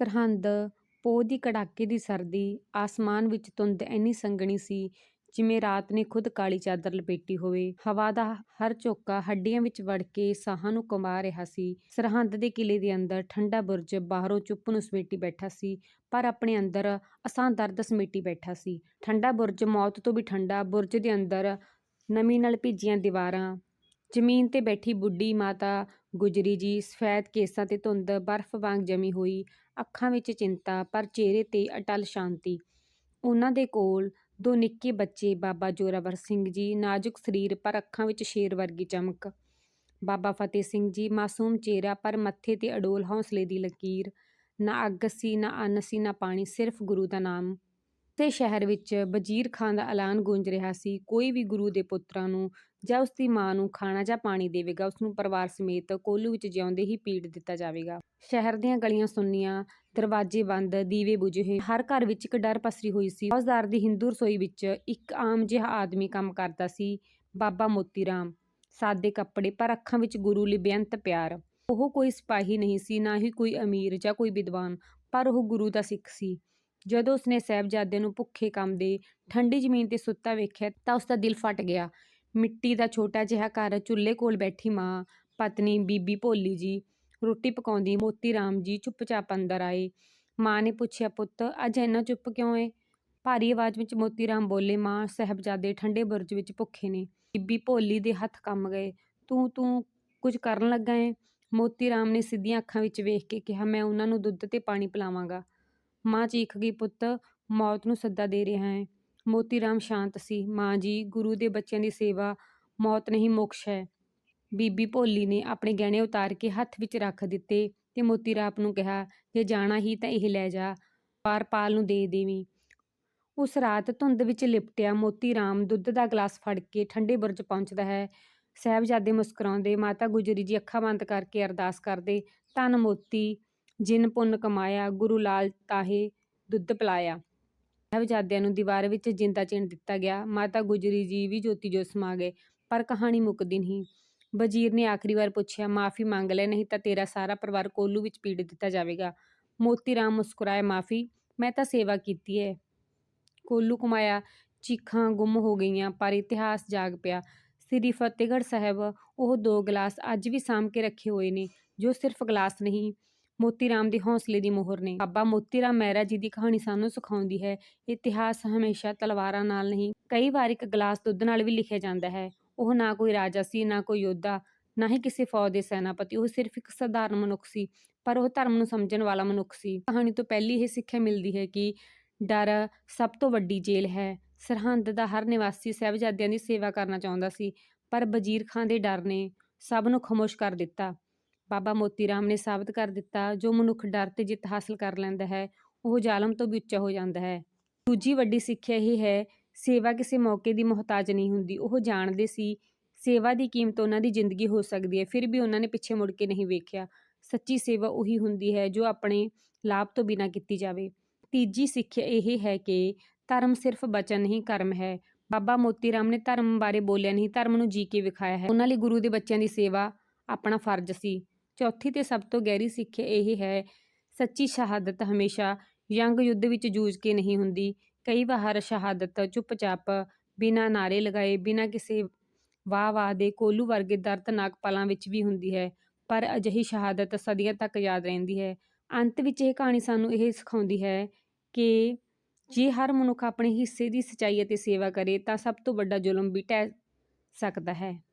ਸਰਹੰਦ, ਪੋਹ ਦੀ ਕੜਾਕੇ ਦੀ ਸਰਦੀ, ਆਸਮਾਨ ਵਿੱਚ ਧੁੰਦ ਇੰਨੀ ਸੰਘਣੀ ਸੀ, ਜਿਵੇਂ ਰਾਤ ਨੇ ਖੁਦ ਕਾਲੀ ਚਾਦਰ ਲਪੇਟੀ ਹੋਵੇ। ਹਵਾ ਦਾ ਹਰ ਝੋਕਾ ਹੱਡੀਆਂ ਵਿੱਚ ਵੜ ਕੇ ਸਾਹਾਂ ਨੂੰ ਕੰਬਾ ਰਿਹਾ ਸੀ। ਸਰਹੰਦ ਦੇ ਕਿਲੇ ਦੇ ਅੰਦਰ ਠੰਡਾ ਬੁਰਜ ਬਾਹਰੋਂ ਚੁੱਪ ਨੂੰ ਸਮੇਟੀ ਬੈਠਾ ਸੀ, ਪਰ ਆਪਣੇ ਅੰਦਰ ਅਸਾਂ ਦਰਦ ਸਮੇਟੀ ਬੈਠਾ ਸੀ। ਠੰਡਾ ਬੁਰਜ ਮੌਤ ਤੋਂ ਵੀ ਠੰਡਾ, ਬੁਰਜ ਦੇ ਅੰਦਰ ਨਮੀ ਨਾਲ ਭਿੱਜੀਆਂ ਦੀਵਾਰਾਂ, ਜ਼ਮੀਨ ਤੇ ਬੈਠੀ ਬੁੱਢੀ ਮਾਤਾ ਗੁਜਰੀ ਜੀ ਸਫੈਦ ਕੇਸਾਂ ਤੇ ਧੁੰਦ ਬਰਫ਼ ਵਾਂਗ ਜਮੀ ਹੋਈ ਅੱਖਾਂ ਵਿੱਚ ਚਿੰਤਾ, ਪਰ ਚਿਹਰੇ ਤੇ ਅਟਲ ਸ਼ਾਂਤੀ। ਉਹਨਾਂ ਦੇ ਕੋਲ ਦੋ ਨਿੱਕੇ ਬੱਚੇ, ਬਾਬਾ ਜੋਰਾਵਰ ਸਿੰਘ ਜੀ, ਨਾਜ਼ੁਕ ਸਰੀਰ, ਪਰ ਅੱਖਾਂ ਵਿੱਚ ਸ਼ੇਰ ਵਰਗੀ ਚਮਕ। ਬਾਬਾ ਫਤਿਹ ਸਿੰਘ ਜੀ, ਮਾਸੂਮ ਚਿਹਰਾ, ਪਰ ਮੱਥੇ ਤੇ ਅਡੋਲ ਹੌਂਸਲੇ ਦੀ ਲਕੀਰ। ਨਾ ਅੱਗ ਸੀ, ਨਾ ਅੰਨ ਸੀ, ਨਾ ਪਾਣੀ, ਸਿਰਫ ਗੁਰੂ ਦਾ ਨਾਮ। ਤੇ ਸ਼ਹਿਰ ਵਿੱਚ ਵਜ਼ੀਰ ਖਾਨ ਦਾ ਐਲਾਨ ਗੂੰਜ ਰਿਹਾ ਸੀ। ਕੋਈ ਵੀ ਗੁਰੂ ਦੇ ਪੁੱਤਰਾਂ ਨੂੰ ਜਾਂ ਉਸ ਦੀ ਮਾਂ ਨੂੰ ਖਾਣਾ ਜਾਂ ਪਾਣੀ ਦੇਵੇਗਾ ਉਸ ਨੂੰ ਪਰਿਵਾਰ ਸਮੇਤ ਕੋਲੂ ਵਿੱਚ ਜਿਉਂਦੇ ਹੀ ਪੀੜ ਦਿੱਤਾ ਜਾਵੇਗਾ। ਸ਼ਹਿਰ ਦੀਆਂ ਗਲੀਆਂ ਸੁੰਨੀਆਂ, ਦਰਵਾਜ਼ੇ ਬੰਦ, ਦੀਵੇ ਬੁਝੇ ਹੋਏ ਹਰ ਘਰ ਵਿੱਚ ਇੱਕ ਡਰ ਪਸਰੀ ਹੋਈ ਸੀ। ਫੌਜਦਾਰ ਦੀ ਹਿੰਦੂ ਰਸੋਈ ਵਿੱਚ ਇੱਕ ਆਮ ਜਿਹਾ ਆਦਮੀ ਕੰਮ ਕਰਦਾ ਸੀ, ਬਾਬਾ ਮੋਤੀ ਰਾਮ। ਸਾਦੇ ਕੱਪੜੇ, ਪਰ ਅੱਖਾਂ ਵਿੱਚ ਗੁਰੂ ਲਈ ਬੇਅੰਤ ਪਿਆਰ। ਉਹ ਕੋਈ ਸਿਪਾਹੀ ਨਹੀਂ ਸੀ, ਨਾ ਹੀ ਕੋਈ ਅਮੀਰ ਜਾਂ ਕੋਈ ਵਿਦਵਾਨ, ਪਰ ਉਹ ਗੁਰੂ ਦਾ ਸਿੱਖ ਸੀ। ਜਦੋਂ ਉਸਨੇ ਸਾਹਿਬਜ਼ਾਦੇ ਨੂੰ ਭੁੱਖੇ ਕੰਮ ਦੇ ਠੰਡੀ ਜ਼ਮੀਨ ਤੇ ਸੁੱਤਾ ਵੇਖਿਆ ਤਾਂ ਉਸਦਾ ਦਿਲ ਫਟ ਗਿਆ। ਮਿੱਟੀ ਦਾ ਛੋਟਾ ਜਿਹਾ ਘਰ ਚੁੱਲ੍ਹੇ ਕੋਲ ਬੈਠੀ ਮਾਂ, ਪਤਨੀ, ਬੀਬੀ ਭੋਲੀ ਜੀ, ਰੋਟੀ ਪਕਾਉਂਦੀ ਮੋਤੀ ਰਾਮ ਜੀ ਚੁੱਪਚਾਪ ਅੰਦਰ ਆਏ। ਮਾਂ ਨੇ ਪੁੱਛਿਆ, ਪੁੱਤ, ਅੱਜ ਇੰਨਾ ਚੁੱਪ ਕਿਉਂ ਏ? ਭਾਰੀ ਆਵਾਜ਼ ਵਿੱਚ ਮੋਤੀ ਰਾਮ ਬੋਲੇ, ਮਾਂ, ਸਾਹਿਬਜ਼ਾਦੇ ਠੰਡੇ ਬੁਰਜ ਵਿੱਚ ਭੁੱਖੇ ਨੇ। ਬੀਬੀ ਭੋਲੀ ਦੇ ਹੱਥ ਕੰਮ ਗਏ। ਤੂੰ ਤੂੰ ਕੁਝ ਕਰਨ ਲੱਗਾ ਏ? ਮੋਤੀ ਰਾਮ ਨੇ ਸਿੱਧੀਆਂ ਅੱਖਾਂ ਵਿੱਚ ਵੇਖ ਕੇ ਕਿਹਾ, ਮੈਂ ਉਹਨਾਂ ਨੂੰ ਦੁੱਧ ਤੇ ਪਾਣੀ ਪਿਲਾਵਾਂਗਾ। ਮਾਂ ਚੀਖ ਗਈ, ਪੁੱਤ, ਮੌਤ ਨੂੰ ਸੱਦਾ ਦੇ ਰਿਹਾ ਹੈ। ਮੋਤੀ ਰਾਮ ਸ਼ਾਂਤ ਸੀ। ਮਾਂ ਜੀ, ਗੁਰੂ ਦੇ ਬੱਚਿਆਂ ਦੀ ਸੇਵਾ, ਮੌਤ ਨਹੀਂ ਮੋਕਸ਼ ਹੈ। ਬੀਬੀ ਭੋਲੀ ਨੇ ਆਪਣੇ ਗਹਿਣੇ ਉਤਾਰ ਕੇ ਹੱਥ ਵਿੱਚ ਰੱਖ ਦਿੱਤੇ ਤੇ ਮੋਤੀ ਰਾਮ ਨੂੰ ਕਿਹਾ, ਜੇ ਜਾਣਾ ਹੀ ਤਾਂ ਇਹ ਲੈ ਜਾ ਪਾਰਪਾਲ ਨੂੰ ਦੇ ਦੇਵੀਂ। ਉਸ ਰਾਤ ਧੁੰਦ ਵਿੱਚ ਲਿਪਟਿਆ ਮੋਤੀ ਰਾਮ ਦੁੱਧ ਦਾ ਗਲਾਸ ਫੜ ਕੇ ਠੰਡੇ ਬੁਰਜ ਪਹੁੰਚਦਾ ਹੈ। ਸਾਹਿਬਜ਼ਾਦੇ ਮੁਸਕਰਾਉਂਦੇ, ਮਾਤਾ ਗੁਜਰੀ ਜੀ, ਅੱਖਾਂ ਬੰਦ ਕਰਕੇ ਅਰਦਾਸ ਕਰਦੇ, ਧੰਨ ਮੋਤੀ ਜਿਨ ਪੁੰਨ ਕਮਾਇਆ, ਗੁਰੂ ਲਾਲ ਤਾਹੇ ਦੁੱਧ ਪਿਲਾਇਆ। ਸਾਹਿਬਜ਼ਾਦਿਆਂ ਨੂੰ ਦੀਵਾਰ ਵਿੱਚ ਜਿੰਦਾ ਚਿਣ ਦਿੱਤਾ ਗਿਆ। ਮਾਤਾ ਗੁਜਰੀ ਜੀ ਵੀ ਜੋਤੀ ਜੋਤ ਸਮਾ ਗਏ, ਪਰ ਕਹਾਣੀ ਮੁੱਕਦੀ ਨਹੀਂ। ਵਜ਼ੀਰ ਨੇ ਆਖਰੀ ਵਾਰ ਪੁੱਛਿਆ, ਮਾਫੀ ਮੰਗ ਲੈ, ਨਹੀਂ ਤਾਂ ਤੇਰਾ ਸਾਰਾ ਪਰਿਵਾਰ ਕੋਲੂ ਵਿੱਚ ਪੀੜ ਦਿੱਤਾ ਜਾਵੇਗਾ। ਮੋਤੀ ਰਾਮ ਮੁਸਕਰਾਏ, ਮਾਫੀ, ਮੈਂ ਤਾਂ ਸੇਵਾ ਕੀਤੀ ਹੈ ਕੋਲੂ ਕਮਾਇਆ, ਚੀਖਾਂ ਗੁੰਮ ਹੋ ਗਈਆਂ, ਪਰ ਇਤਿਹਾਸ ਜਾਗ ਪਿਆ। ਸ੍ਰੀ ਫਤਿਹਗੜ੍ਹ ਸਾਹਿਬ, ਉਹ ਦੋ ਗਲਾਸ ਅੱਜ ਵੀ ਸਾਂਭ ਕੇ ਰੱਖੇ ਹੋਏ ਨੇ, ਜੋ ਸਿਰਫ ਗਲਾਸ ਨਹੀਂ ਮੋਤੀ ਰਾਮ ਦੇ ਹੌਸਲੇ ਦੀ ਮੋਹਰ ਨੇ। ਬਾਬਾ ਮੋਤੀ ਰਾਮ ਮਹਿਰਾ ਜੀ ਦੀ ਕਹਾਣੀ ਸਾਨੂੰ ਸਿਖਾਉਂਦੀ ਹੈ, ਇਤਿਹਾਸ ਹਮੇਸ਼ਾ ਤਲਵਾਰਾਂ ਨਾਲ ਨਹੀਂ, ਕਈ ਵਾਰ ਇੱਕ ਗਲਾਸ ਦੁੱਧ ਨਾਲ ਵੀ ਲਿਖਿਆ ਜਾਂਦਾ ਹੈ। ਉਹ ਨਾ ਕੋਈ ਰਾਜਾ ਸੀ, ਨਾ ਕੋਈ ਯੋਧਾ, ਨਾ ਹੀ ਕਿਸੇ ਫੌਜ ਦੇ ਸੈਨਾਪਤੀ, ਉਹ ਸਿਰਫ ਇੱਕ ਸਧਾਰਨ ਮਨੁੱਖ ਸੀ, ਪਰ ਉਹ ਧਰਮ ਨੂੰ ਸਮਝਣ ਵਾਲਾ ਮਨੁੱਖ ਸੀ। ਕਹਾਣੀ ਤੋਂ ਪਹਿਲੀ ਇਹ ਸਿੱਖਿਆ ਮਿਲਦੀ ਹੈ ਕਿ ਡਰ ਸਭ ਤੋਂ ਵੱਡੀ ਜੇਲ੍ਹ ਹੈ। ਸਰਹੰਦ ਦਾ ਹਰ ਨਿਵਾਸੀ ਸਾਹਿਬਜ਼ਾਦਿਆਂ ਦੀ ਸੇਵਾ ਕਰਨਾ ਚਾਹੁੰਦਾ ਸੀ, ਪਰ ਵਜ਼ੀਰ ਖਾਨ ਦੇ ਡਰ ਨੇ ਸਭ ਨੂੰ ਖਮੋਸ਼ ਕਰ ਦਿੱਤਾ। ਬਾਬਾ ਮੋਤੀ ਰਾਮ ਨੇ ਸਾਬਤ ਕਰ ਦਿੱਤਾ, ਜੋ ਮਨੁੱਖ ਡਰ ਤੇ ਜਿੱਤ ਹਾਸਲ ਕਰ ਲੈਂਦਾ ਹੈ, ਉਹ ਜ਼ਾਲਮ ਤੋਂ ਵੀ ਉੱਚਾ ਹੋ ਜਾਂਦਾ ਹੈ। ਦੂਜੀ ਵੱਡੀ ਸਿੱਖਿਆ ਇਹ ਹੈ, ਸੇਵਾ ਕਿਸੇ ਮੌਕੇ ਦੀ ਮੁਹਤਾਜ ਨਹੀਂ ਹੁੰਦੀ, ਉਹ ਜਾਣਦੇ ਸੀ ਸੇਵਾ ਦੀ ਕੀਮਤ ਉਹਨਾਂ ਦੀ ਜ਼ਿੰਦਗੀ ਹੋ ਸਕਦੀ ਹੈ, ਫਿਰ ਵੀ ਉਹਨਾਂ ਨੇ ਪਿੱਛੇ ਮੁੜ ਕੇ ਨਹੀਂ ਵੇਖਿਆ। ਸੱਚੀ ਸੇਵਾ ਉਹੀ ਹੁੰਦੀ ਹੈ, ਜੋ ਆਪਣੇ ਲਾਭ ਤੋਂ ਬਿਨਾਂ ਕੀਤੀ ਜਾਵੇ। ਤੀਜੀ ਸਿੱਖਿਆ ਇਹ ਹੈ ਕਿ ਧਰਮ ਸਿਰਫ ਬਚਨ ਨਹੀਂ, ਕਰਮ ਹੈ। ਬਾਬਾ ਮੋਤੀ ਰਾਮ ਨੇ ਧਰਮ ਬਾਰੇ ਬੋਲਿਆ ਨਹੀਂ, ਧਰਮ ਨੂੰ ਜੀ ਕੇ ਵਿਖਾਇਆ ਹੈ। ਉਹਨਾਂ ਲਈ ਗੁਰੂ ਦੇ ਬੱਚਿਆਂ ਦੀ ਸੇਵਾ ਆਪਣਾ ਫਰਜ਼ ਸੀ। ਚੌਥੀ ਤੇ ਸਭ ਤੋਂ ਗਹਿਰੀ ਸਿੱਖਿਆ ਇਹ ਹੈ, ਸੱਚੀ ਸ਼ਹਾਦਤ ਹਮੇਸ਼ਾ ਜੰਗ ਯੁੱਧ ਵਿੱਚ ਜੂਝ ਕੇ ਨਹੀਂ ਹੁੰਦੀ। ਕਈ ਵਾਰ ਸ਼ਹਾਦਤ ਚੁੱਪਚਾਪ, ਬਿਨਾਂ ਨਾਰੇ ਲਗਾਏ, ਬਿਨਾਂ ਕਿਸੇ ਵਾਹ ਵਾਹ ਦੇ ਕੋਲੂ ਵਰਗੇ ਦਰਦਨਾਕ ਪਲਾਂ ਵਿੱਚ ਵੀ ਹੁੰਦੀ ਹੈ, ਪਰ ਅਜਿਹੀ ਸ਼ਹਾਦਤ ਸਦੀਆਂ ਤੱਕ ਯਾਦ ਰਹਿੰਦੀ ਹੈ। ਅੰਤ ਵਿੱਚ ਇਹ ਕਹਾਣੀ ਸਾਨੂੰ ਇਹ ਸਿਖਾਉਂਦੀ ਹੈ ਕਿ ਜੇ ਹਰ ਮਨੁੱਖ ਆਪਣੇ ਹਿੱਸੇ ਦੀ ਸਚਾਈ ਅਤੇ ਸੇਵਾ ਕਰੇ, ਤਾਂ ਸਭ ਤੋਂ ਵੱਡਾ ਜ਼ੁਲਮ ਵੀ ਟਹਿ ਸਕਦਾ ਹੈ।